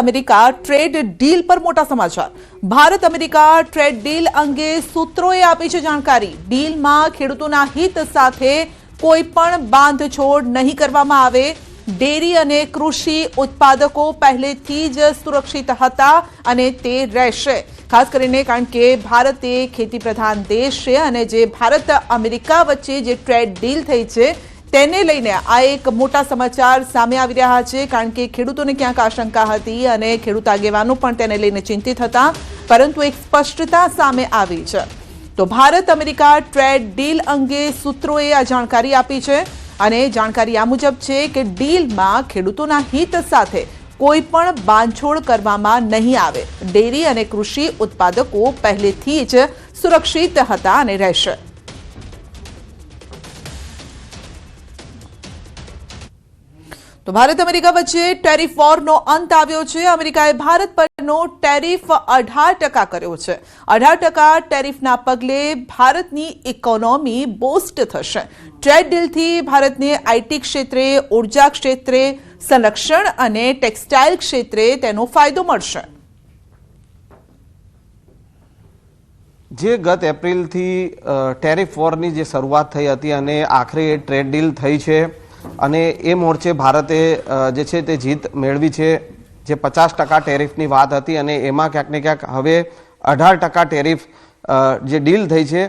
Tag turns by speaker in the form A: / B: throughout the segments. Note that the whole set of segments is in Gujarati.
A: અમેરિકા ટ્રેડ ડીલ પર મોટા સમાચાર. ભારત અમેરિકા ટ્રેડ ડીલ અંગે સૂત્રોએ આપી છે જાણકારી. ડીલમાં ખેડૂતોના હિત સાથે કોઈ પણ બાંધછોડ નહીં કરવામાં આવે. ડેરી અને કૃષિ ઉત્પાદકો પહેલેથી જ સુરક્ષિત હતા અને તે રહેશે. ખાસ કરીને કારણ કે ભારત એ ખેતી પ્રધાન દેશ છે અને જે ભારત અમેરિકા વચ્ચે જે ટ્રેડ ડીલ થઈ છે તેને લઈને આ એક મોટા સમાચાર સામે આવી રહ્યા છે, કારણ કે ખેડૂતોને ક્યાંક આશંકા હતી અને ખેડૂત આગેવાનો પણ તેને લઈને ચિંતિત હતા, પરંતુ એક સ્પષ્ટતા સામે આવી છે. તો ભારત અમેરિકા ટ્રેડ ડીલ અંગે સૂત્રોએ આ જાણકારી આપી છે અને જાણકારી આ મુજબ છે કે ડીલમાં ખેડૂતોના હિત સાથે કોઈ પણ બાંધછોડ કરવામાં નહીં આવે. ડેરી અને કૃષિ ઉત્પાદકો પહેલેથી જ સુરક્ષિત હતા અને રહેશે. તો ભારત અમેરિકા વચ્ચે ટેરિફ વોરનો અંત આવ્યો છે. અમેરિકાએ ભારત પરનો ટેરિફ અઢાર ટકા કર્યો છે. અઢાર ટકા ટેરિફના પગલે ભારતની ઇકોનોમી બોસ્ટ થશે. ટ્રેડ ડીલથી ભારતને આઈટી ક્ષેત્રે, ઊર્જા ક્ષેત્રે, સંરક્ષણ અને ટેક્સટાઇલ ક્ષેત્રે તેનો ફાયદો મળશે.
B: જે ગત એપ્રિલથી ટેરિફ વોરની જે શરૂઆત થઈ હતી અને આખરે ટ્રેડ ડીલ થઈ છે અને એ મોરચે ભારતે જે છે તે જીત મેળવી છે. જે પચાસ ટકા ટેરિફની વાત હતી અને એમાં ક્યાંક ને ક્યાંક હવે અઢાર ટકા ટેરિફ જે ડીલ થઈ છે.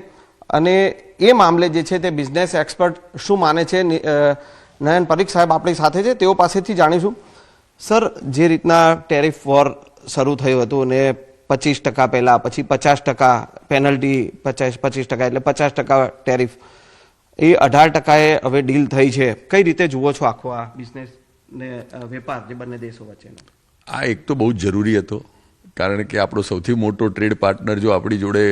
B: અને એ મામલે જે છે તે બિઝનેસ એક્સપર્ટ શું માને છે નયન પરીખ સાહેબ આપણી સાથે છે, તેઓ પાસેથી જાણીશું. સર, જે રીતના ટેરિફ વોર શરૂ થયું હતું અને પચીસ ટકા પહેલાં, પછી પચાસ ટકા પેનલ્ટી, પચાસ, પચીસ ટકા એટલે પચાસ ટકા ટેરિફ એ અઢાર ટકાએ હવે ડીલ થઈ છે. કઈ રીતે જુઓ છો આખો આ બિઝનેસ ને વેપાર જે બંને દેશો વચ્ચેનો?
C: આ એક તો બહુ જરૂરી હતો, કારણ કે આપણો સૌથી મોટો ટ્રેડ પાર્ટનર જો આપણી જોડે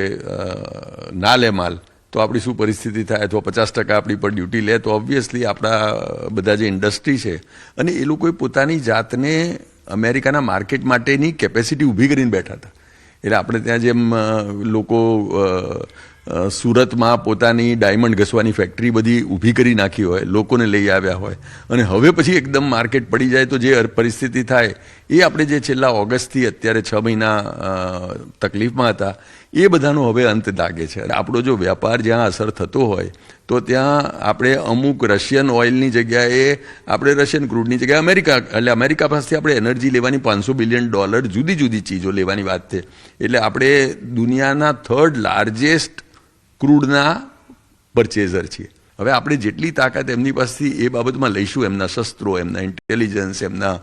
C: ના લે માલ, તો આપણી શું પરિસ્થિતિ થાય? અથવા પચાસ ટકા આપણી પર ડ્યુટી લે, તો ઓબ્વિયસલી આપણા બધા જે ઇન્ડસ્ટ્રી છે, અને એ લોકોએ પોતાની જાતને અમેરિકાના માર્કેટ માટેની કેપેસિટી ઊભી કરીને બેઠા હતા. એટલે આપણે ત્યાં જેમ લોકો સુરતમાં પોતાની ડાયમંડ ઘસવાની ફેક્ટરી બધી ઊભી કરી નાખી હોય, લોકોને લઈ આવ્યા હોય. અને હવે પછી એકદમ માર્કેટ પડી જાય તો જે પરિસ્થિતિ થાય, એ આપણે જે છેલ્લા ઓગસ્ટથી અત્યારે છ મહિના તકલીફમાં હતા, એ બધાનો હવે અંત લાગે છે. આપણો જો વ્યાપાર જ્યાં અસર થતો હોય, તો ત્યાં આપણે અમુક રશિયન ઓઇલની જગ્યાએ, આપણે રશિયન ક્રૂડની જગ્યાએ અમેરિકા, એટલે અમેરિકા પાસેથી આપણે એનર્જી લેવાની પાંચસો બિલિયન ડોલર જુદી જુદી ચીજો લેવાની વાત છે. એટલે આપણે દુનિયાના થર્ડ લાર્જેસ્ટ ક્રૂડના પરચેઝર છીએ. હવે આપણે જેટલી તાકાત એમની પાસેથી એ બાબતમાં લઈશું, એમના શસ્ત્રો, એમના ઇન્ટેલિજન્સ એમના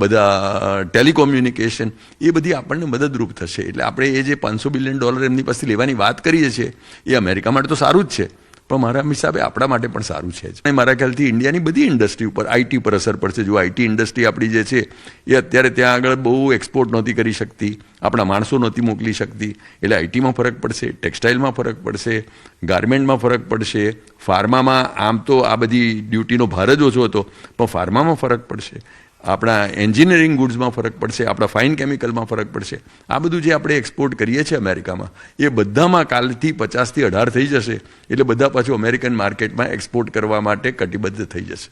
C: બધા ટેલિકોમ્યુનિકેશન એ બધી આપણને મદદરૂપ થશે. એટલે આપણે એ જે પાંચસો બિલિયન ડોલર એમની પાસેથી લેવાની વાત કરીએ છીએ, એ અમેરિકા માટે તો સારું જ છે. પણ મારા હિસાબે આપણા માટે પણ સારું છે અને મારા ખ્યાલથી ઇન્ડિયાની બધી ઇન્ડસ્ટ્રી ઉપર આઈટી પર અસર પડશે. જો આઈટી ઇન્ડસ્ટ્રી આપણી જે છે, એ અત્યારે ત્યાં આગળ બહુ એક્સપોર્ટ નહોતી કરી શકતી, આપણા માણસો નહોતી મોકલી શકતી. એટલે આઈટીમાં ફરક પડશે, ટેક્સટાઇલમાં ફરક પડશે, ગાર્મેન્ટમાં ફરક પડશે, ફાર્મામાં આમ તો આ બધી ડ્યુટીનો ભાર જ ઓછો હતો, પણ ફાર્મામાં ફરક પડશે. આપણા એન્જિનિયરિંગ ગુડ્સમાં ફરક પડશે આપણા ફાઇન કેમિકલમાં ફરક પડશે. આ બધું જે આપણે એક્સપોર્ટ કરીએ છીએ અમેરિકામાં એ બધામાં કાલથી પચાસથી અઢાર થઈ જશે. એટલે બધા પાછું અમેરિકન માર્કેટમાં એક્સપોર્ટ કરવા માટે કટિબદ્ધ થઈ જશે.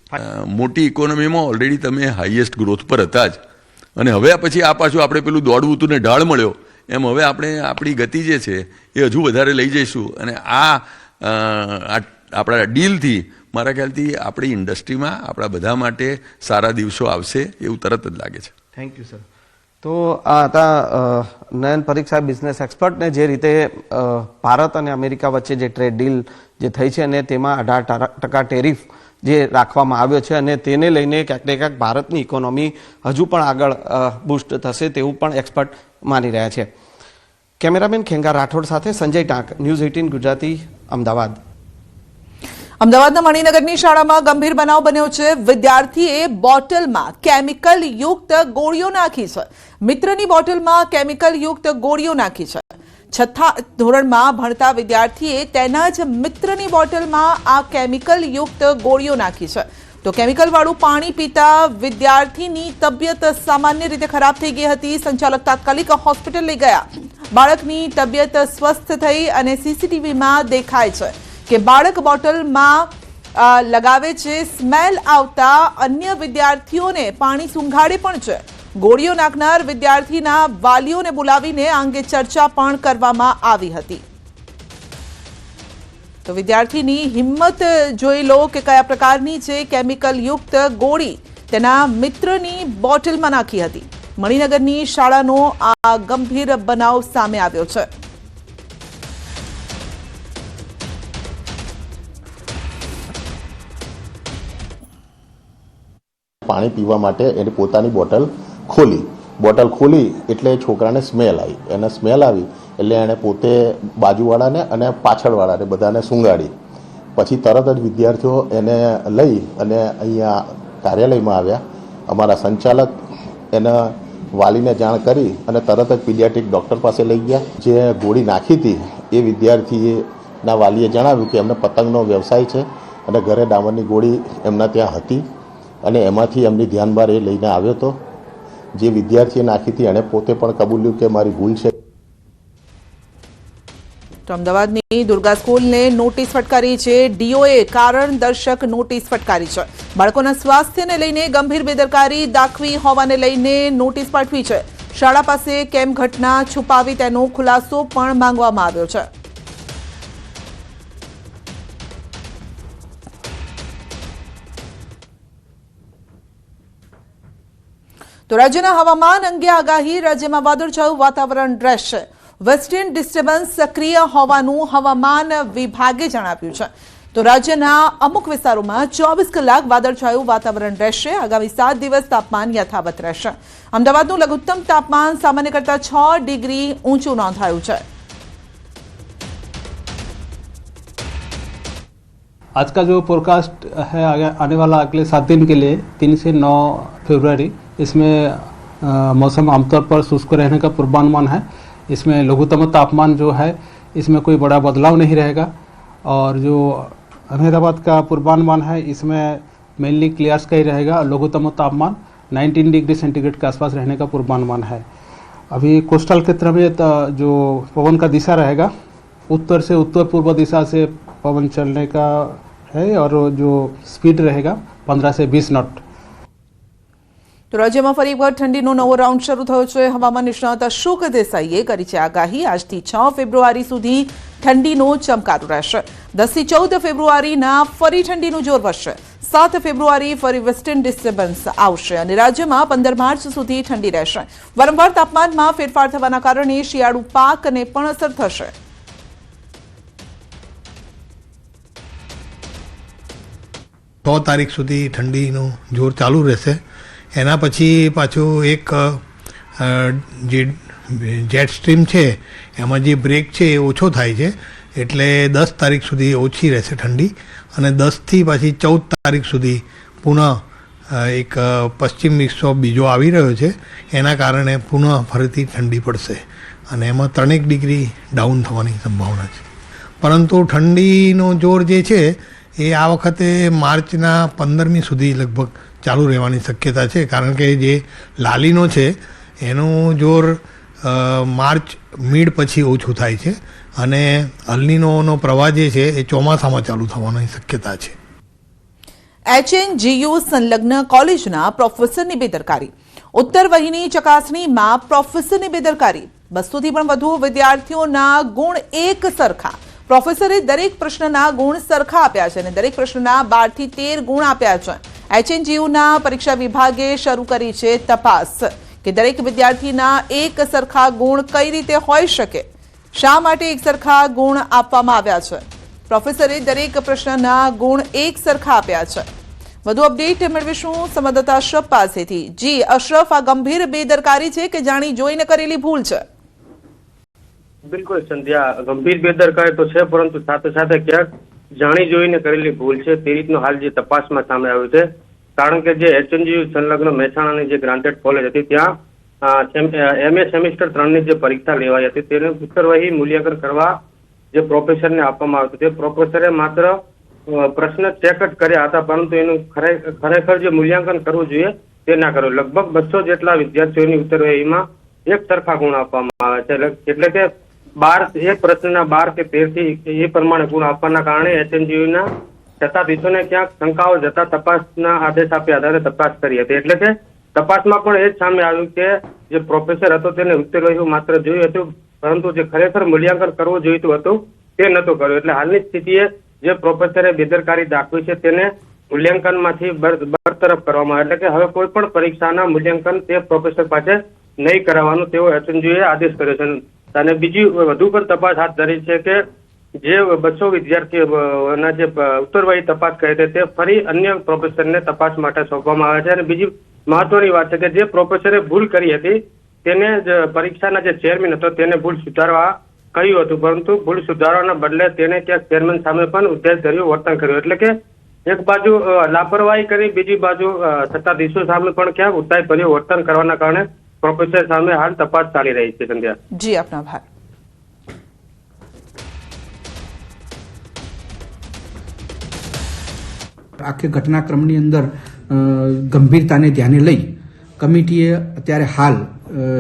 C: મોટી ઇકોનોમીમાં ઓલરેડી તમે હાઈએસ્ટ ગ્રોથ પર હતા જ. અને હવે પછી આ પાછું આપણે પેલું દોડવું હતું ને ઢાળ મળ્યો. એમ હવે આપણે આપણી ગતિ જે છે એ હજુ વધારે લઈ જઈશું. અને આ આપણા ડીલથી મારા ખ્યાલથી આપણી ઇન્ડસ્ટ્રીમાં આપણા બધા માટે સારા દિવસો આવશે એવું તરત જ લાગે છે.
B: થેન્ક યુ સર તો આ હતા નયન સાહેબ બિઝનેસ એક્સપર્ટને જે રીતે ભારત અને અમેરિકા વચ્ચે જે ટ્રેડ ડીલ જે થઈ છે અને તેમાં અઢાર ટકા ટેરિફ જે રાખવામાં આવ્યો છે અને તેને લઈને ક્યાંક ને ક્યાંક ભારતની ઇકોનોમી હજુ પણ આગળ બુસ્ટ થશે તેવું પણ એક્સપર્ટ માની રહ્યા છે. કેમેરામેન ખેંગા રાઠોડ સાથે સંજય ટાંક ન્યૂઝ એઇટીન ગુજરાતી, અમદાવાદ.
A: અમદાવાદના મણિનગરની શાળામાં ગંભીર બનાવ બન્યો છે. વિદ્યાર્થીએ બોટલમાં કેમિકલ યુક્ત ગોળીઓ નાખી છે. મિત્રની બોટલમાં કેમિકલ યુક્ત ગોળીઓ નાખી છે. છઠ્ઠા ધોરણમાં ભણતા વિદ્યાર્થીએ તેના જ મિત્રની બોટલમાં આ કેમિકલ યુક્ત ગોળીઓ નાખી છે. તો કેમિકલવાળું પાણી પીતા વિદ્યાર્થીની તબિયત સામાન્ય રીતે ખરાબ થઈ ગઈ હતી. સંચાલક તાત્કાલિક હોસ્પિટલ લઈ ગયા. બાળકની તબિયત સ્વસ્થ થઈ અને સીસીટીવીમાં દેખાય છે. કે બાળક બોટલમાં લગાવે છે, સ્મેલ આવતા અન્ય વિદ્યાર્થીઓને પાણી સુંઘાડે પણ છે. ગોળીઓ નાખનાર વિદ્યાર્થીના વાલીઓને બોલાવીને અંગે ચર્ચા પણ કરવામાં આવી હતી. તો વિદ્યાર્થીની હિંમત જોઈ લો કે કયા પ્રકારની છે કેમિકલ યુક્ત ગોળી તેના મિત્રની બોટલમાં નાખી હતી. મણિનગરની શાળાનો આ ગંભીર બનાવ સામે આવ્યો છે.
D: પાણી પીવા માટે એને પોતાની બોટલ ખોલી. બોટલ ખોલી એટલે છોકરાને સ્મેલ આવી. એને સ્મેલ આવી એટલે એણે પોતે બાજુવાળાને અને પાછળવાળાને બધાને સૂંઘાડી પછી તરત જ વિદ્યાર્થીઓ એને લઈ અને અહીંયા કાર્યાલયમાં આવ્યા. અમારા સંચાલક એના વાલીને જાણ કરી અને તરત જ પીડિયાટ્રિક ડૉક્ટર પાસે લઈ ગયા. જે ગોળી નાખી હતી એ વિદ્યાર્થીના વાલીએ જણાવ્યું કે એમને પતંગનો વ્યવસાય છે અને ઘરે ડામરની ગોળી એમના ત્યાં હતી. અને એમાંથી એમની ધ્યાનભાર એ લઈને આવ્યો હતો જે વિદ્યાર્થીએ નાખી હતી એણે પોતે પણ કબૂલ્યું કે મારી ભૂલ છે.
A: તો અમદાવાદની દુર્ગા સ્કૂલને નોટિસ ફટકારી છે. ડીઓએ કારણ દર્શક નોટિસ ફટકારી છે. બાળકોના સ્વાસ્થ્યને લઈને ગંભીર બેદરકારી દાખવી હોવાને લઈને નોટિસ પાઠવી છે. શાળા પાસે કેમ ઘટના છુપાવી તેનો ખુલાસો પણ માંગવામાં આવ્યો છે. તો રાજ્યના હવામાન અંગે આગાહી રાજ્યમાં વાદળછાયું વાતાવરણ રહેશે વેસ્ટર્ન ડિસ્ટર્બન્સ સક્રિય હોવાનું હવામાન વિભાગે જણાવ્યું છે તો રાજ્યના અમુક વિસ્તારોમાં ચોવીસ કલાક વાદળછાયું વાતાવરણ રહેશે આગામી સાત દિવસ તાપમાન યથાવત રહેશે અમદાવાદનું લઘુત્તમ તાપમાન સામાન્ય કરતાં છ ડિગ્રી ઊંચું નોંધાયું છે
E: आज का जो फोरकास्ट है आगे आने वाला अगले सात दिन के लिए तीन से नौ फरवरी इसमें मौसम आमतौर पर शुष्क रहने का पूर्वानुमान है। इसमें लघुतम तापमान जो है, इसमें कोई बड़ा बदलाव नहीं रहेगा। और जो अहमदाबाद का पूर्वानुमान है, इसमें मेनली क्लियर्स का ही रहेगा। लघुतम तापमान 19 डिग्री सेंटीग्रेड के आसपास रहने का पूर्वानुमान है। अभी कोस्टल क्षेत्र में जो पवन का दिशा रहेगा, उत्तर से उत्तर पूर्व दिशा से पवन चलने का है और जो स्पीड रहेगा 15 से 20 नॉट
A: તો રાજ્યમાં ફરી એકવાર ઠંડીનો નવો રાઉન્ડ શરૂ થયો છે. હવામાન નિષ્ણાત અશોક દેસાઈએ કરી છે આગાહી. આજથી છ ફેબ્રુઆરી સુધી ઠંડીનો ચમકારો રહેશે. દસથી ચૌદ ફેબ્રુઆરીના ફરી ઠંડીનું જોર વધશે. સાત ફેબ્રુઆરી ફરી વેસ્ટર્ન ડિસ્ટર્બન્સ આવશે અને રાજ્યમાં પંદર માર્ચ સુધી ઠંડી રહેશે. વારંવાર તાપમાનમાં ફેરફાર થવાના કારણે શિયાળુ પાકને પણ અસર થશે.
F: છ તારીખ સુધી ઠંડીનું જોર ચાલુ રહેશે. એના પછી પાછું એક જે જેટ સ્ટ્રીમ છે, એમાં જે બ્રેક છે એ ઓછો થાય છે. એટલે દસ તારીખ સુધી ઓછી રહેશે ઠંડી અને દસથી પાછી ચૌદ તારીખ સુધી પુનઃ એક પશ્ચિમ વિક્ષોભ બીજો આવી રહ્યો છે. એના કારણે પુનઃ ફરીથી ઠંડી પડશે અને એમાં ત્રણેક ડિગ્રી ડાઉન થવાની સંભાવના છે. પરંતુ ઠંડીનો જોર જે છે એ આ વખતે માર્ચના પંદરમી સુધી લગભગ ચાલુ રહેવાની શક્યતા છે. કારણ કે જે લાલીનો છે, એનું જોર માર્ચ મીડ પછી ઓછું થાય છે અને અલનીનોનો પ્રવાહ જે છે એ ચોમાસામાં ચાલુ થવાની શક્યતા છે.
A: એચએનજીયુ સંલગ્ન કોલેજના પ્રોફેસરની બેદરકારી ઉત્તર વહીની ચકાસણીમાં પ્રોફેસરની બેદરકારી બસોથી પણ વધુ વિદ્યાર્થીઓના ગુણ એક સરખા. પ્રોફેસરે દરેક પ્રશ્નના ગુણ સરખા આપ્યા છે અને દરેક પ્રશ્નના બારથી તેર ગુણ આપ્યા છે. એચએનજીયુના પરીક્ષા વિભાગે શરૂ કરી છે તપાસ કે દરેક વિદ્યાર્થીના એક સરખા ગુણ કઈ રીતે હોઈ શકે? શા માટે એક સરખા ગુણ આપવામાં આવ્યા છે? પ્રોફેસરે દરેક પ્રશ્નના ગુણ એક સરખા આપ્યા છે. વધુ અપડેટ મેળવીશું સંવાદદાતા અશરફ પાસેથી. જી અશરફ આ ગંભીર બેદરકારી છે કે જાણી જોઈને કરેલી ભૂલ છે?
G: બિલકુલ સંધ્યા, ગંભીર બેદરકારી તો છે, પરંતુ સાથે સાથે ક્યાંક જાણી જોઈને કરેલી ભૂલ છે, તે રીતનું હાલ જે તપાસમાં સામે આવ્યું છે. કારણ કે જે એચએનજીયુ સંલગ્ન મહેસાણાની જે ગ્રાન્ટેડ કોલેજ હતી, ત્યાં એમએ સેમિસ્ટર ત્રણની જે પરીક્ષા લેવાઈ હતી, તેનું ઉત્તરવહી મૂલ્યાંકન કરવા જે પ્રોફેસરને આપવામાં આવ્યું તે પ્રોફેસરે માત્ર પ્રશ્ન ચેક જ કર્યા હતા, પરંતુ એનું ખરે- ખરેખર જે મૂલ્યાંકન કરવું જોઈએ, તે ના કર્યું. લગભગ બસો જેટલા વિદ્યાર્થીઓની ઉત્તરવહીમાં એક સરખા ગુણ આપવામાં આવે છે. એટલે કે બાર એ પ્રશ્નના બાર કે તેરથી એ પ્રમાણે ગુણ આપવાના કારણે એચએનજીયુના સત્તાધીશોને ક્યાંક શંકાઓ જતા તપાસના આદેશ આપ્યા આધારે તપાસ કરી હતી એટલે કે તપાસમાં પણ એ જ સામે આવ્યું કે જે પ્રોફેસર હતો તેને ઉત્તર રહ્યું માત્ર જોયું હતું, પરંતુ જે ખરેખર મૂલ્યાંકન કરવું જોઈતું હતું તે નહોતું કર્યું એટલે હાલની સ્થિતિએ જે પ્રોફેસરે બેદરકારી દાખવી છે તેને મૂલ્યાંકનમાંથી બર- બરતરફ કરવામાં. એટલે કે હવે કોઈ પણ પરીક્ષાના મૂલ્યાંકન તે પ્રોફેસર પાસે નહીં કરાવવાનું તેવો એસએનજીઓએ આદેશ કર્યો છે. અને બીજી વધુ પણ તપાસ હાથ ધરી છે કે જે બસો વિદ્યાર્થીઓના જે ઉત્તરવાહી તપાસ કરી હતી તે ફરી અન્ય પ્રોફેસરને તપાસ માટે સોંપવામાં આવે છે. અને બીજી મહત્વની વાત છે કે જે પ્રોફેસરે ભૂલ કરી હતી, તેને જ પરીક્ષાના જે ચેરમેન હતો, તેને ભૂલ સુધારવા કહ્યું હતું. પરંતુ ભૂલ સુધારવાના બદલે તેને ક્યાંક ચેરમેન સામે પણ ઉદ્દેશધર્યું વર્તન કર્યું. એટલે કે એક બાજુ લાપરવાહી કરી, બીજી બાજુ સત્તાધીશો સામે પણ ક્યાંક ઉત્સાહી ભર્યું વર્તન કરવાના કારણે પ્રોફેસર સામે હાલ તપાસ ચાલી રહી છે સંધ્યા.
A: જી આપનો આભાર.
H: આખી ઘટનાક્રમની અંદર અ, ગંભીરતાને ધ્યાને લઈ કમિટીએ અત્યારે હાલ અ,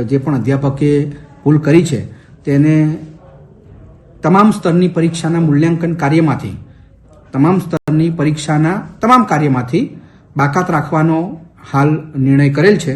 H: જે પણ અધ્યાપકે ભૂલ કરી છે તેને તમામ સ્તરની પરીક્ષાના મૂલ્યાંકન કાર્યમાંથી તમામ સ્તરની પરીક્ષાના તમામ કાર્યમાંથી બાકાત રાખવાનો હાલ નિર્ણય કરેલ છે.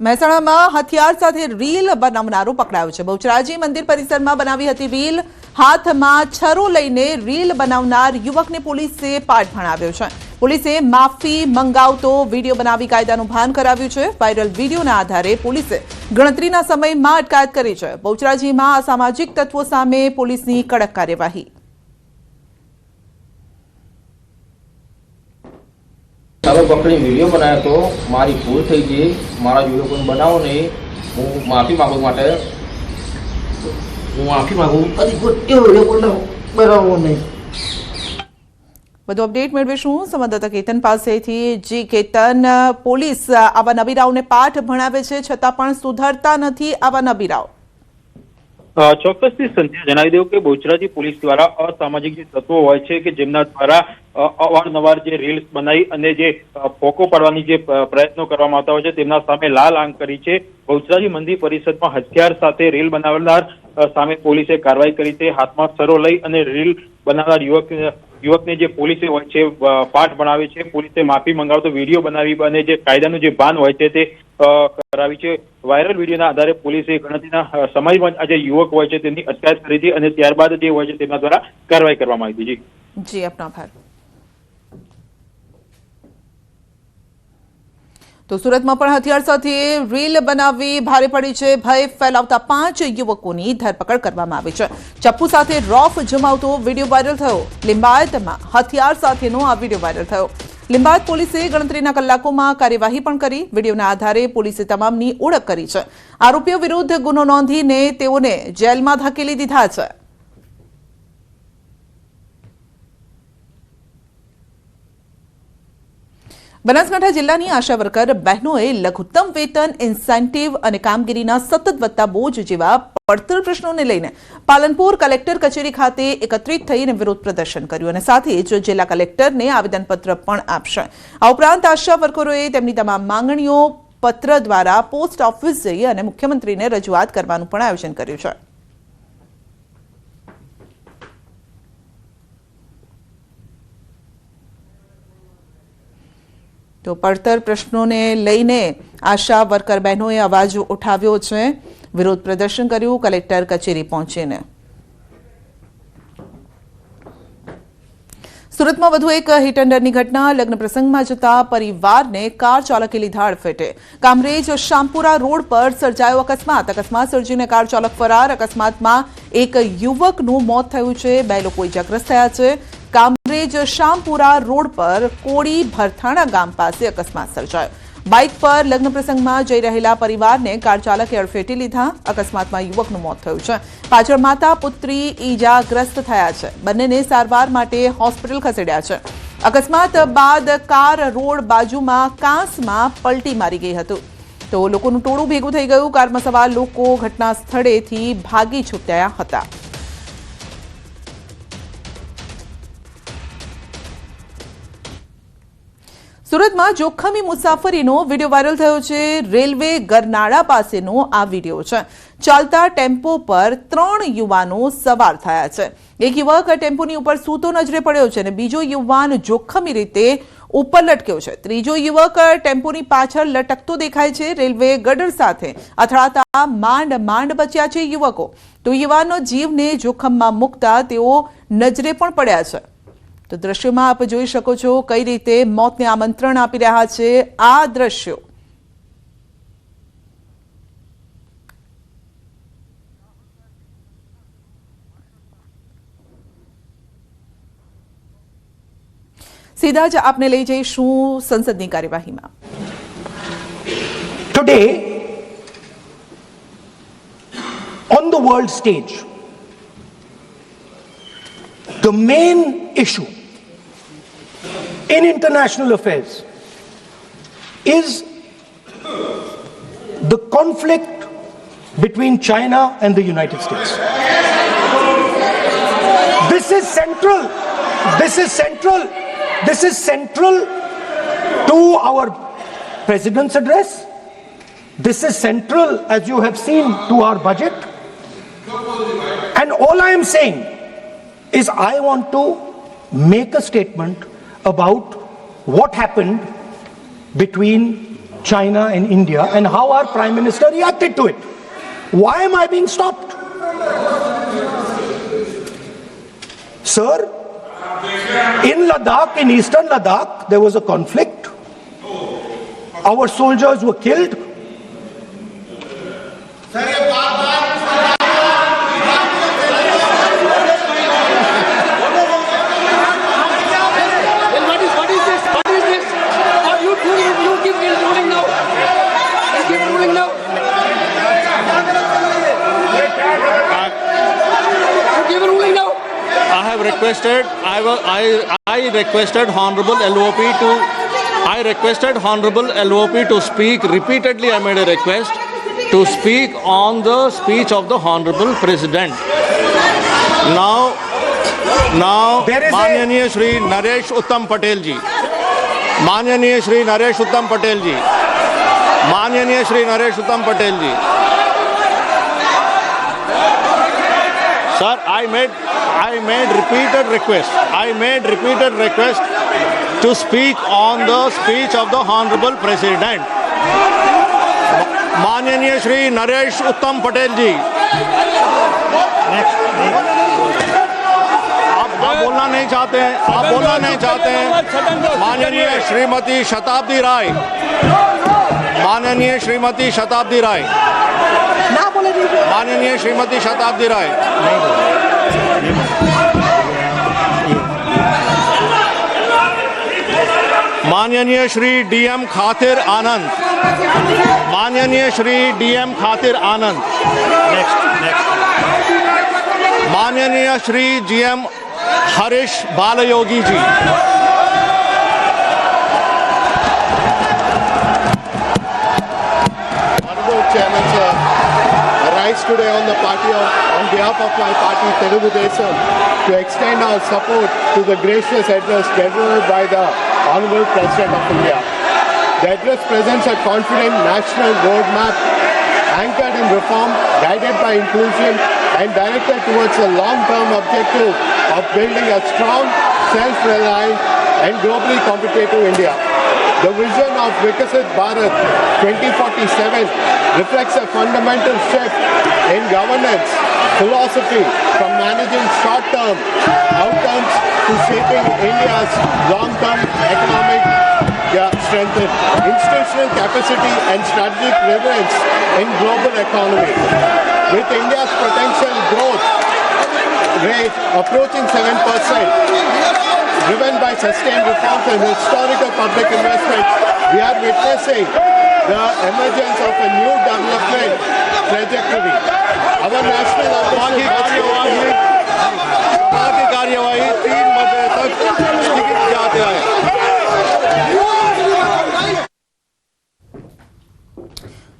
A: મહેસાણામાં હથિયાર સાથે રીલ બનાવનારો પકડાયો છે. બહુચરાજી મંદિર પરિસરમાં બનાવી હતી રીલ. હાથમાં છરો લઈને રીલ બનાવનાર યુવકને પોલીસે પાઠ ભણાવ્યો છે. પોલીસે માફી મંગાવતો વીડિયો બનાવી કાયદાનું ભાન કરાવ્યું છે. વાયરલ વિડીયોના આધારે પોલીસે ગણતરીના સમયમાં અટકાયત કરી છે. બહુચરાજીમાં અસામાજિક તત્વો સામે પોલીસની કડક કાર્યવાહી
I: ચાલો પકડી વીડિયો બનાવ્યો હતો મારી ભૂલ થઈ ગઈ. મારા વીડિયો કોઈ બનાવો નહીં. હું માફી માંગુ માટે હું માફી માંગુ. બનાવો નહીં.
A: વધુ અપડેટ મેળવીશું સંવાદદાતા કેતન પાસેથી. જી કેતન પોલીસ આવા નબીરાઓને પાઠ ભણાવે છે છતાં પણ સુધરતા નથી આવા નબીરાઓ.
J: ચોક્કસથી સંધ્યા જણાવી દઉં કે બહુચરાજી પોલીસ દ્વારા અસામાજિક જે તત્વો હોય છે કે જેમના દ્વારા અવારનવાર જે રીલ્સ બનાવી અને જે ફોકો પાડવાની જે પ્રયત્નો કરવામાં આવતા હોય છે, તેમના સામે લાલ આંગ કરી છે. બહુચરાજી મંદિર પરિષદમાં હથિયાર સાથે રીલ બનાવનાર સામે પોલીસે કાર્યવાહી કરી છે હાથમાં સરો લઈ અને રીલ બનાવનાર યુવક યુવકને જે પોલીસે હોય છે પાઠ ભણાવે છે, પોલીસે માફી મંગાવતો વીડિયો બનાવી અને જે કાયદાનું જે ભાન હોય છે તે કરાવી છે. વાયરલ વિડીયોના આધારે પોલીસે ગણતરીના સમયમાં આ જે યુવક હોય છે તેની અટકાયત કરી હતી અને ત્યારબાદ જે હોય છે તેમના દ્વારા કાર્યવાહી કરવામાં આવી હતી. જી.
A: જી, આપનો આભાર. તો સુરતમાં પણ હથિયાર સાથે રીલ બનાવી ભારે પડી છે. ભય ફેલાવતા પાંચ યુવકોની ધરપકડ કરવામાં આવી છે. ચપ્પુ સાથે રોફ જમાવતો વીડિયો વાયરલ થયો. લિંબાયતમાં હથિયાર સાથેનો આ વીડિયો વાયરલ થયો. લિંબાયત પોલીસે ગણતરીના કલાકોમાં કાર્યવાહી પણ કરી. વિડીયોના આધારે પોલીસે તમામની ઓળખ કરી છે. આરોપીઓ વિરુદ્ધ ગુનો નોંધીને તેઓને જેલમાં ધકેલી દીધા છે. બનાસકાંઠા જિલ્લાની આશા વર્કર બહેનોએ લઘુત્તમ વેતન, ઇન્સેન્ટિવ અને કામગીરીના સતત વધતા બોજ જેવા પડતર પ્રશ્નોને લઈને પાલનપુર કલેક્ટર કચેરી ખાતે એકત્રિત થઈને વિરોધ પ્રદર્શન કર્યું અને સાથે જ જિલ્લા કલેક્ટરને આવેદનપત્ર પણ આપશે. આ ઉપરાંત આશા વર્કરોએ તેમની તમામ માંગણીઓ પત્ર દ્વારા પોસ્ટ ઓફિસ જઈ અને મુખ્યમંત્રીને રજૂઆત કરવાનું પણ આયોજન કર્યું છે. તો પડતર પ્રશ્નોને લઈને આશા વર્કર બહેનોએ અવાજ ઉઠાવ્યો છે. વિરોધ પ્રદર્શન કર્યું, કલેક્ટર કચેરી પહોંચીને. સુરતમાં વધુ એક હિટ અંડરની ઘટના, લગ્ન પ્રસંગમાં જતા પરિવારને કાર ચાલકે લીધા અડફેટે. કામરેજ શામપુરા રોડ પર સર્જાયો અકસ્માત. અકસ્માત સર્જીને કાર ચાલક ફરાર. અકસ્માતમાં એક યુવકનું મોત થયું છે. બે લોકો ઇજાગ્રસ્ત થયા છે. કામરેજ શામપુરા રોડ પર કોડી ભરથાણા ગામ પાસે અકસ્માત સર્જાયો. બાઇક પર લગ્ન પ્રસંગમાં જઈ રહેલા પરિવારને કાર ચાલકે અડફેટી લીધા. અકસ્માતમાં યુવકનું મોત થયું છે. પાછળ માતા, પુત્રી ઈજાગ્રસ્ત થયા છે. બંનેને સારવાર માટે હોસ્પિટલ ખસેડ્યા છે. અકસ્માત બાદ કાર રોડ બાજુમાં કાંસમાં પલટી મારી ગઈ હતું. તો લોકોનું ટોળું ભેગું થઈ ગયું. કારમાં સવાર લોકો ઘટના સ્થળેથી ભાગી છૂટ્યા હતા. સુરતમાં જોખમી મુસાફરીનો વીડિયો વાયરલ થયો છે. રેલવે ગરનાળા પાસેનો આ વીડિયો છે. ચાલતા ટેમ્પો પર ત્રણ યુવાનો સવાર થયા છે. એક યુવક ટેમ્પોની ઉપર સૂતો નજરે પડ્યો છે અને બીજો યુવાન જોખમી રીતે ઉપર લટક્યો છે. ત્રીજો યુવક ટેમ્પોની પાછળ લટકતો દેખાય છે. રેલવે ગડર સાથે અથડાતા માંડ માંડ બચ્યા છે યુવકો. તો યુવાનો જીવને જોખમમાં મૂકતા તેઓ નજરે પણ પડ્યા છે. તો દ્રશ્યમાં આપ જોઈ શકો છો કઈ રીતે મોતને આમંત્રણ આપી રહ્યા છે આ દ્રશ્યો. સીધા જ આપને લઈ જઈશું સંસદની કાર્યવાહીમાં.
K: Today on the world stage the man issue in international affairs is the conflict between China and the United States. This is central. This is central. This is central to our president's address. This is central, as you have seen, to our budget. And all I am saying is I want to make a statement about what happened between China and India and how our Prime Minister reacted to it. Why am I being stopped? Sir, in Ladakh, in eastern Ladakh, there was a conflict. Our soldiers were killed.
L: Have requested, I was, I, I requested Honorable LOP to, I requested Honorable LOP to speak, repeatedly I made a request to speak on the speech of the Honorable President. Now, now,
K: There is a-
L: माननीय श्री नरेश उत्तम पटेल जी, माननीय श्री नरेश उत्तम पटेल जी, माननीय श्री नरेश उत्तम पटेल जी, Sir, I made I made repeated request. I made repeated request to speak on the speech of the Honorable President. माननीय श्री नरेश उत्तम पटेल जी आप आप बोलना नहीं चाहते हैं? आप बोलना नहीं चाहते हैं? माननीय श्रीमती शताब्दी राय। माननीय श्रीमती शताब्दी राय। माननीय श्रीमती शताब्दी राय। माननीय માનનીય શ્રી ડીએમ ખાતિર આનંદ. માનનીય શ્રી ડીએમ ખાતિર આનંદ.
D: માનનીય Shri GM Harish Balayogiji. Today on the party of, on behalf of my party Telugu Desam to extend our support to the gracious address delivered by the Honorable President of India. The address presents a confident national roadmap anchored in reform, guided by inclusion, and directed towards the long-term objective of building a strong, self-reliant, and globally competitive India. The vision of Vikasit Bharat 2047 reflects a fundamental shift in governance philosophy from managing short-term outcomes to shaping India's long-term economic yeah, strengthen institutional capacity and strategic relevance in global economy. With India's potential growth rate approaching 7%, driven by sustained reforms and historical public investments, we are witnessing the emergence of a new development trajectory. Our national
L: बाकी कार्यवाही
D: ambition
L: सभा की कार्यवाही तीन बजे तक स्थगित जाते हैं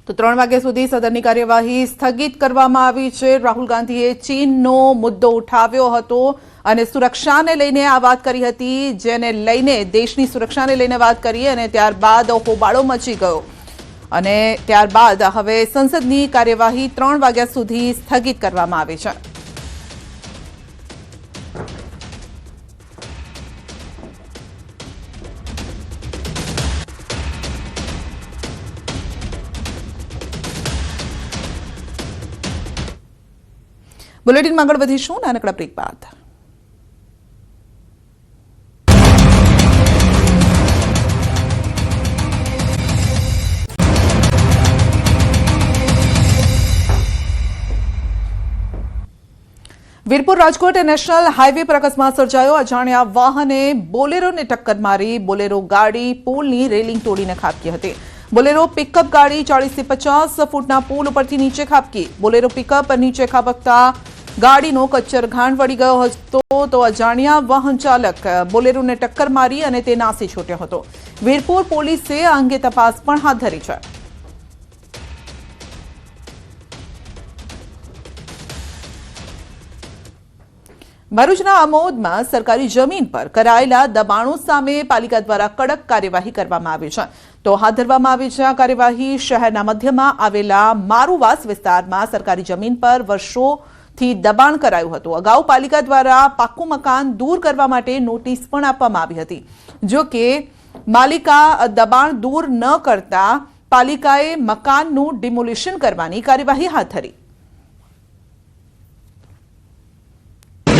A: તો ત્રણ વાગ્યા સુધી સદનની કાર્યવાહી સ્થગિત કરવામાં આવી છે રાહુલ ગાંધીએ ચીનનો મુદ્દો ઉઠાવ્યો હતો અને સુરક્ષાને લઈને આ વાત કરી હતી, જેને લઈને દેશની સુરક્ષાને લઈને વાત કરી અને ત્યારબાદ હોબાળો મચી ગયો. અને ત્યારબાદ હવે સંસદની કાર્યવાહી ત્રણ વાગ્યા સુધી સ્થગિત કરવામાં આવી છે. બુલેટિનમાં આગળ વધીશું, નાનકડા બ્રેક બાદ. વીરપુર રાજકોટ નેશનલ હાઈવે પર અકસ્માત સર્જાયો. અજાણ્યા વાહને બોલેરોને ટક્કર મારી બોલેરો ગાડી પુલની રેલિંગ તોડીને ખાબકી હતી. બોલેરો પિકઅપ ગાડી ચાળીસથી પચાસ ફૂટના પુલ ઉપરથી નીચે ખાબકી. બોલેરો પિકઅપ નીચે ખાબકતા ગાડીનો કચ્ચર ઘાણ વળી ગયો હતો તો અજાણ્યા વાહન ચાલક બોલેરોને ટક્કર મારી અને તે નાસી છૂટ્યો હતો. વીરપુર પોલીસે આ અંગે તપાસ પણ હાથ ધરી છે. ભરૂચના અમોદમાં સરકારી જમીન પર કરાયેલા દબાણો સામે પાલિકા દ્વારા કડક કાર્યવાહી કરવામાં આવી છે. તો હાથ ધરવામાં આવી છે આ કાર્યવાહી શહેરના મધ્યમાં આવેલા મારુવાસ વિસ્તારમાં સરકારી જમીન પર વર્ષોથી દબાણ કરાયું હતું. અગાઉ પાલિકા દ્વારા પાક્કું મકાન દૂર કરવા માટે નોટિસ પણ આપવામાં આવી હતી. જો કે માલિકા દબાણ દૂર ન કરતા પાલિકાએ મકાનનું ડિમોલિશન કરવાની કાર્યવાહી હાથ ધરી.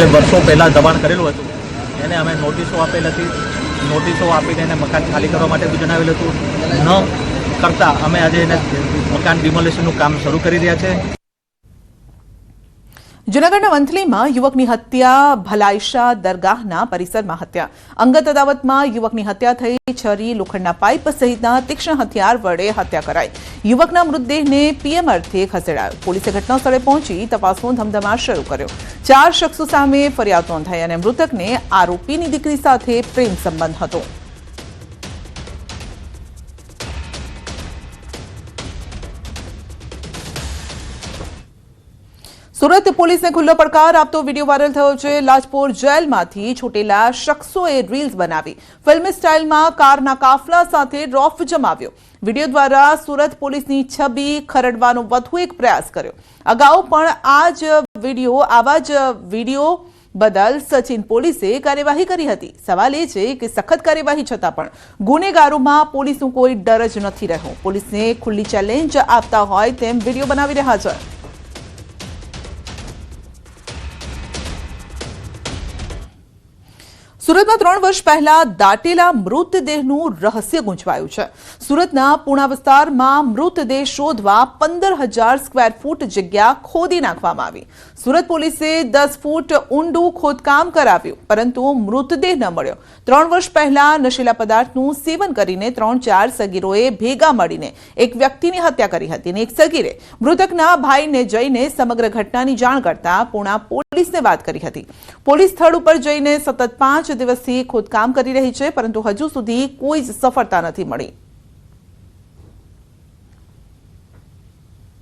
M: જે વર્ષો પહેલાં દબાણ કરેલું હતું, એને અમે નોટિસો આપેલ હતી. નોટિસો આપીને એને મકાન ખાલી કરવા માટે બી જણાવેલું હતું. ન કરતાં અમે આજે એને મકાન ડિમોલેશનનું કામ શરૂ કરી રહ્યા છે.
A: જૂનાગઢના વંથલીમાં યુવકની હત્યા, ભલાઈશા દરગાહના પરિસરમાં હત્યા. અંગત અદાવતમાં યુવકની હત્યા થઈ, છરી, લોખંડના પાઇપ સહિતના તીક્ષ્ણ હથિયાર વડે હત્યા કરાઈ. યુવકના મૃતદેહને પીએમ અર્થે ખસેડાયો. પોલીસે ઘટના સ્થળે પહોંચી તપાસનો ધમધમાટ શરૂ કર્યો. ચાર શખ્સો સામે ફરિયાદ નોંધાઈ અને મૃતકને આરોપીની દીકરી સાથે પ્રેમ સંબંધ હતો. સુરત પોલીસને ખુલ્લો પડકાર આપતો વીડિયો વાયરલ થયો છે. લાજપોર જેલમાંથી છૂટેલા શખ્સોએ રીલ્સ બનાવી. ફિલ્મી સ્ટાઇલમાં કારના કાફલા સાથે રોફ જમાવ્યો. વીડિયો દ્વારા સુરત પોલીસની છબી ખરડવાનો વધુ એક પ્રયાસ કર્યો. અગાઉ પણ આ જ વીડિયો, આવા જ વીડિયો બદલ સચિન પોલીસે કાર્યવાહી કરી હતી. સવાલ એ છે કે સખત કાર્યવાહી છતાં પણ ગુનેગારોમાં પોલીસનું કોઈ ડર જ નથી રહ્યો. પોલીસને ખુલ્લી ચેલેન્જ આપતા હોય તેમ વીડિયો બનાવી રહ્યા છે. સુરતમાં ત્રણ વર્ષ પહેલા દાટેલા મૃતદેહનું રહસ્ય ગૂંચવાયું છે. સુરતના પૂણા વિસ્તારમાં મૃતદેહ શોધવા પંદર હજાર સ્ક્વેર ફૂટ જગ્યા ખોદી નાખવામાં આવી. સુરત પોલીસે દસ ફૂટ ઊંડું ખોદકામ કરાવ્યું પરંતુ મૃતદેહ ન મળ્યો ત્રણ વર્ષ પહેલા નશીલા પદાર્થનું સેવન કરીને ત્રણ ચાર સગીરોએ ભેગા મળીને એક વ્યક્તિની હત્યા કરી હતી અને એક સગીરે મૃતકના ભાઈને જઈને સમગ્ર ઘટનાની જાણ કરતા પૂણા પોલીસને વાત કરી હતી પોલીસ સ્થળ ઉપર જઈને સતત પાંચ દિવસથી ખોદકામ કરી રહી છે પરંતુ હજુ સુધી કોઈ જ સફળતા નથી મળી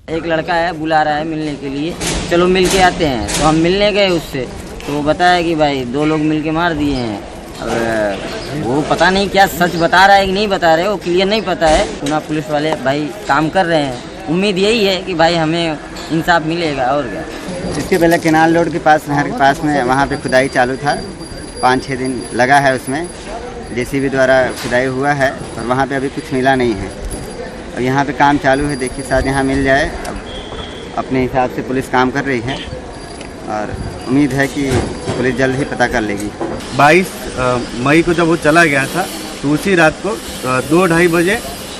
N: एक लड़का है बुला रहा है मिलने के लिए चलो मिल के आते हैं। तो हम मिलने गए उससे। तो वो बताया कि भाई, दो लोग मिल के मार दिए हैं। अब, वो पता नहीं क्या सच बता रहा है कि नहीं बता रहे, वो क्लियर नहीं पता है। पुनः पुलिस वाले भाई काम कर रहे हैं। उम्मीद यही है कि भाई हमें इंसाफ मिलेगा और क्या।
O: इसके पहले केनाल रोड के पास, नहर के पास में वहाँ पे खुदाई चालू था। पाँच छः दिन लगा है उसमें। जेसीबी द्वारा खुदाई हुआ है और वहाँ पे अभी कुछ मिला नहीं है। अब यहाँ पे काम चालू है, देखिए शायद यहाँ मिल जाए। अब अपने हिसाब से पुलिस काम कर रही है और उम्मीद है कि पुलिस जल्द ही पता कर लेगी।
P: बाईस मई को जब वो चला गया था तो उसी रात को दो ढाई बजे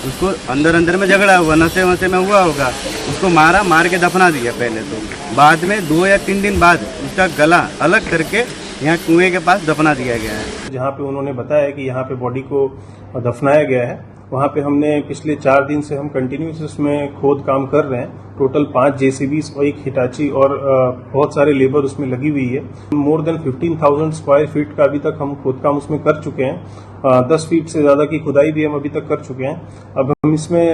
P: उसको अंदर अंदर में झगड़ा हुआ नशे वशे में हुआ होगा। उसको मारा मार के दफना दिया पहले तो। बाद में दो या तीन दिन बाद उसका गला अलग करके यहाँ कुएँ के पास दफना दिया गया है।
Q: जहाँ पे उन्होंने बताया कि यहाँ पे बॉडी को दफनाया गया है वहाँ पे हमने पिछले चार दिन से हम कंटिन्यूस इसमें खोद काम कर रहे हैं। टोटल पाँच जेसीबीस और एक हिटाची और बहुत सारे लेबर उसमें लगी हुई है। मोर देन 15,000 स्क्वायर फीट का अभी तक हम खोदकाम उसमें कर चुके हैं। दस फीट से ज़्यादा की खुदाई भी हम अभी तक कर चुके हैं। अब हम इसमें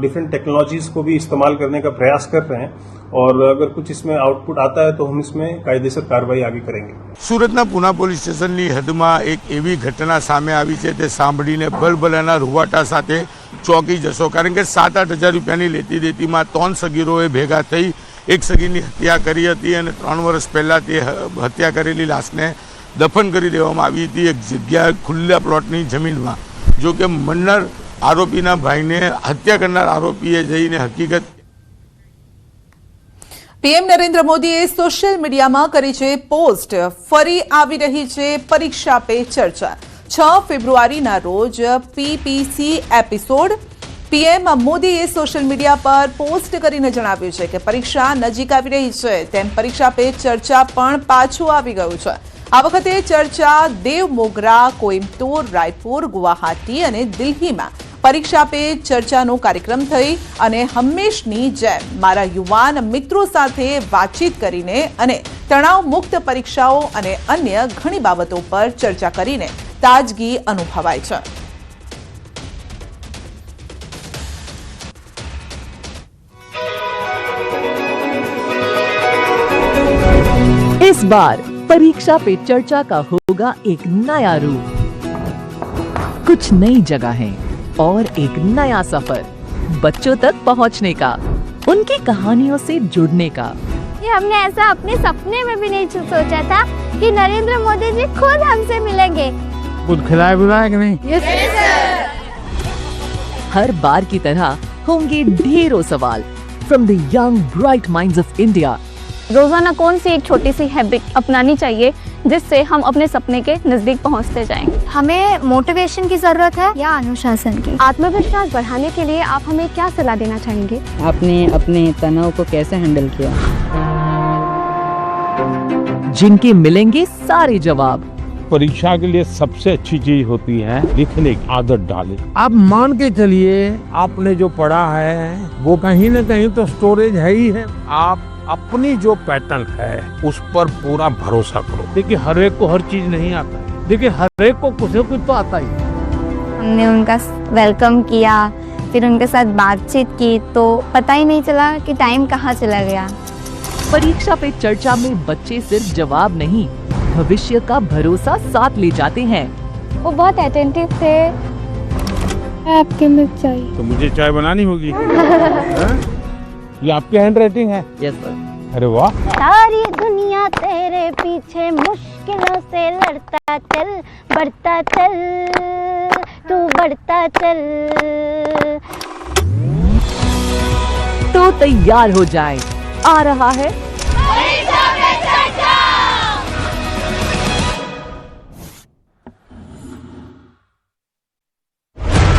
Q: डिफरेंट टेक्नोलॉजीज़ को भी इस्तेमाल करने का प्रयास कर रहे हैं और अगर कुछ इसमें आउटपुट आता है तो हम इसमें कायदेसर કાર્યવાહી આગળ કરેંગે
R: સુરતના પુના પોલીસ સ્ટેશનની હદમાં એક એવી ઘટના સામે આવી છે તે સાંભળીને ભલભલાના રૂવાટા ચોંકી જશો. કારણ કે સાત આઠ હજાર રૂપિયાની લેતી દેતીમાં ત્રણ સગીરોએ ભેગા થઈ એક સગીરની હત્યા કરી હતી અને ત્રણ વર્ષ પહેલાં તે હત્યા કરેલી લાશને દફન કરી દેવામાં આવી હતી એક જગ્યા ખુલ્લા પ્લોટની જમીનમાં. જો કે મન્નર આરોપીના ભાઈને હત્યા કરનાર આરોપીએ જઈને હકીકત
A: પીએમ નરેન્દ્ર મોદીએ સોશિયલ મીડિયામાં કરી છે પોસ્ટ. ફરી આવી રહી છે પરીક્ષા પે ચર્ચા. છ ફેબ્રુઆરીના રોજ પીપીસી એપિસોડ પીએમ મોદીએ સોશિયલ મીડિયા પર પોસ્ટ કરીને જણાવ્યું છે કે પરીક્ષા નજીક આવી રહી છે, તેમ પરીક્ષા પે ચર્ચા પણ પાછું આવી ગયું છે. આ વખતે ચર્ચા દેવ મોગરા, કોઇમ્બતુર, રાયપુર, ગુવાહાટી અને દિલ્હીમાં પરીક્ષા પે ચર્ચાનો કાર્યક્રમ થઈ અને હંમેશની જેમ મારા યુવાન મિત્રો સાથે વાતચીત કરીને અને તણાવ મુક્ત પરીક્ષાઓ અને અન્ય ઘણી બાબતો પર ચર્ચા કરીને તાજગી અનુભવાય છે
S: इस बार परीक्षा पे चर्चा का होगा एक नया रूप कुछ नई जगहें और एक नया सफर बच्चों तक पहुंचने का उनकी कहानियों से जुड़ने का
T: ये हमने ऐसा अपने सपने में भी नहीं सोचा था कि नरेंद्र मोदी जी खुद हमसे मिलेंगे
R: कुछ खिलाया पिलाया कि नहीं?
S: हर बार की तरह होंगे ढेरों सवाल from the young bright minds of India
T: रोज़ाना कौन सी एक छोटी सी हैबिट अपनानी चाहिए जिससे हम अपने सपने के नज़दीक पहुँचते जाएँ? हमें मोटिवेशन की ज़रूरत है या अनुशासन की? आत्मविश्वास बढ़ाने के लिए आप हमें क्या सलाह देना चाहेंगे?
U: आपने अपने तनाव को कैसे हैंडल किया?
S: जिनके मिलेंगे सारे जवाब
R: परीक्षा के लिए सबसे अच्छी चीज़ होती है लिखने की आदत डालें। आप मान के चलिए आपने जो पढ़ा है वो कहीं ना कहीं तो स्टोरेज है ही है। आप अपनी जो पैटर्न है उस पर पूरा भरोसा करो। देखिए हर एक को हर चीज़ नहीं आता है। देखिए हर एक को कुछ न कुछ तो आता ही है।
T: हमने उनका वेलकम किया फिर उनके साथ बातचीत की तो पता ही नहीं चला कि टाइम कहाँ चला गया।
S: परीक्षा पे चर्चा में बच्चे सिर्फ़ जवाब नहीं भविष्य का भरोसा साथ ले जाते हैं।
T: वो बहुत अटेंटिव थे। आपके मिल चाहिए
R: तो मुझे चाय बनानी होगी। हाँ? ये आपकी हैंड राइटिंग है।
U: यस सर
R: अरे वाह।
T: सारी दुनिया तेरे पीछे मुश्किलों से लड़ता चल बढ़ता चल तू बढ़ता चल।
S: तो तैयार हो जाए। आ रहा है।